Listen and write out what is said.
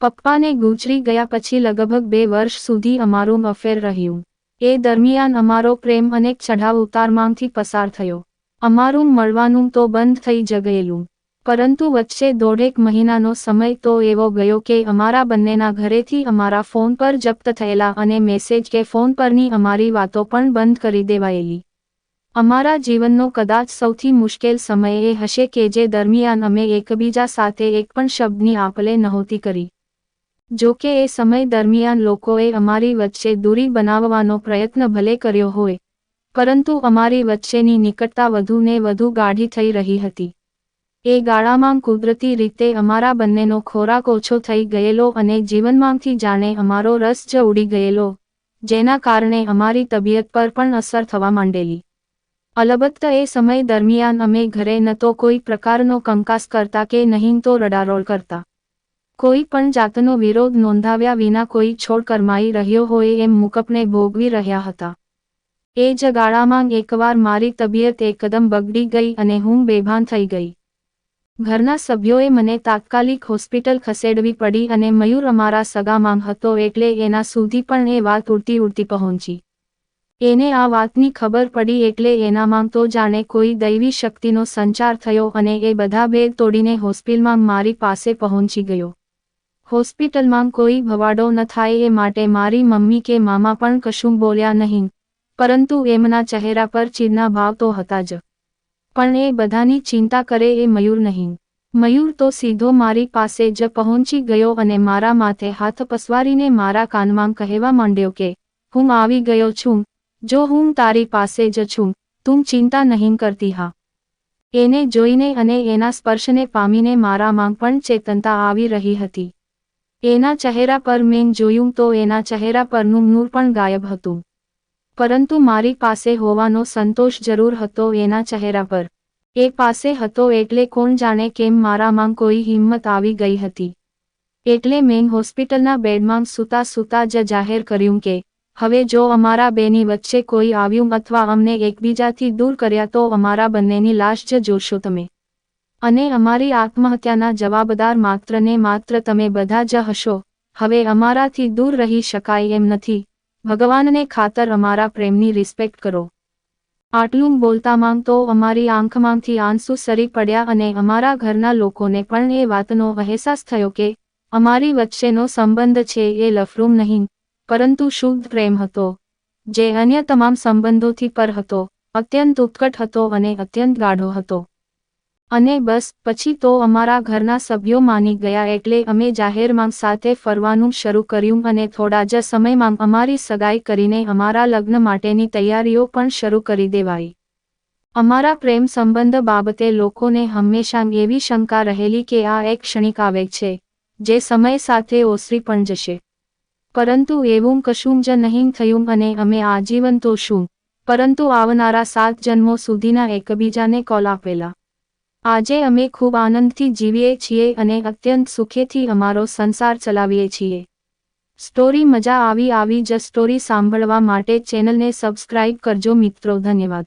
પપ્પાને ગુજરી ગયા પછી લગભગ બે વર્ષ સુધી અમારું અફેર રહ્યું. એ દરમિયાન અમારો પ્રેમ અનેક ચઢાવ ઉતારમાંથી પસાર થયો. અમારું મળવાનું તો બંધ થઈ જગયેલું પરંતુ વચ્ચે દોઢેક મહિનાનો સમય તો એવો ગયો કે અમારા બંનેના ઘરેથી અમારા ફોન પર જપ્ત થયેલા અને મેસેજ કે ફોન પરની અમારી વાતો પણ બંધ કરી દેવાયેલી. અમારા જીવનનો કદાચ સૌથી મુશ્કેલ સમય એ હશે કે જે દરમિયાન અમે એકબીજા સાથે એક પણ શબ્દની આપલે નહોતી કરી. જો કે એ સમય દરમિયાન લોકોએ અમારી વચ્ચે દૂરી બનાવવાનો પ્રયત્ન ભલે કર્યો હોય, પરંતુ અમારી વચ્ચેની નિકટતા વધુને વધુ ગાઢી થઈ રહી હતી. એ ગાળામાં કુદરતી રીતે અમારા બંનેનો ખોરાક ઓછો થઈ ગયેલો અને જીવનમાંથી જાણે અમારો રસ જ ઉડી ગયેલો, જેના કારણે અમારી તબિયત પર પણ અસર થવા માંડેલી. અલબત્ત એ સમય દરમિયાન અમે ઘરે ન તો કોઈ પ્રકારનો કંકાસ કરતા કે નહીં તો રડારોળ કરતા. કોઈ પણ જાતનો વિરોધ નોંધાવ્યા વિના કોઈ છોડ કરમાઈ રહ્યો હોય એમ મુકપને ભોગવી રહ્યા હતા. એ જ ગાળામાં એકવાર મારી તબિયત એકદમ બગડી ગઈ અને હું બેભાન થઈ ગઈ. ઘરના સભ્યોએ મને તાત્કાલિક હોસ્પિટલ ખસેડવી પડી અને મયુર અમારા સગામાં હતો એટલે એના સુધી પણ એ વાત ઉડતી ઉડતી પહોંચી. એને આ વાતની ખબર પડી એટલે એનામાં તો જાણે કોઈ દૈવી શક્તિનો સંચાર થયો અને એ બધા ભેદ તોડીને હોસ્પિટલમાં મારી પાસે પહોંચી ગયો. હોસ્પિટલમાં કોઈ ભવાડો ન થાય એ માટે મારી મમ્મી કે મામા પણ કશું બોલ્યા નહીં, પરંતુ એમના ચહેરા પર ચીરના ભાવ તો હતા જ. પણ એ બધાની ચિંતા કરે એ મયુર નહીં. મયુર તો સીધો મારી પાસે જ પહોંચી ગયો અને મારા માથે હાથ પસવારીને મારા કાનમાં કહેવા માંડ્યો કે, હું આવી ગયો છું. જો હું તારી પાસે જ છું, તું ચિંતા નહીં કરતી હા. એને જોઈને અને એના સ્પર્શને પામીને મારામાં પણ ચેતનતા આવી રહી હતી. એના ચહેરા પર મેં જોયું તો એના ચહેરા પરનું નૂર પણ ગાયબ હતું. પરંતુ મારી પાસે હોવાનો સંતોષ જરૂર હતો એના ચહેરા પર. એ પાસે હતો એટલે કોણ જાણે કેમ મારામાં કોઈ હિંમત આવી ગઈ હતી. એટલે મેં હોસ્પિટલના બેડમાં સૂતા સૂતા જ જાહેર કર્યું કે, હવે જો અમારા બેની વચ્ચે કોઈ આવ્યું અથવા અમને એકબીજાથી દૂર કર્યા તો અમારા બંનેની લાશ જ જોશો તમે. અને અમારી આત્મહત્યાના જવાબદાર માત્ર ને માત્ર તમે બધા જ હશો. હવે અમારાથી દૂર રહી શકાય એમ નથી. ભગવાનને ખાતર અમારા પ્રેમની રિસ્પેક્ટ કરો. આટલું બોલતા માંગતો અમારી આંખમાંથી આંસુ સરી પડ્યા અને અમારા ઘરના લોકોને પણ એ વાતનો અહેસાસ થયો કે, અમારી વચ્ચેનો સંબંધ છે એ લફરૂમ નહીં, પરંતુ શુદ્ધ પ્રેમ હતો, જે અન્ય તમામ સંબંધોથી પર હતો, અત્યંત ઉત્કટ હતો અને અત્યંત ગાઢો હતો. અને બસ, પછી તો અમારા ઘરના સભ્યો માની ગયા એટલે અમે જાહેરમાં સાથે ફરવાનું શરૂ કર્યું અને થોડા જ સમયમાં અમારી સગાઈ કરીને અમારા લગ્ન માટેની તૈયારીઓ પણ શરૂ કરી દેવાઈ. અમારા પ્રેમ સંબંધ બાબતે લોકોને હંમેશા એવી શંકા રહેલી કે આ એક ક્ષણિક આવેગ છે, જે સમય સાથે ઓસરી પણ જશે. પરંતુ એવું કશું જ નહીં થયું અને અમે આજીવન તો શું, પરંતુ આવનારા સાત જન્મો સુધીના એકબીજાને કોલ આપેલા. આજે અમે ખૂબ આનંદથી જીવીએ છીએ અને અત્યંત સુખેથી અમારો સંસાર ચલાવીએ છીએ. સ્ટોરી મજા આવી આવી જ સ્ટોરી સાંભળવા માટે ચેનલને સબસ્ક્રાઇબ કરજો મિત્રો, ધન્યવાદ.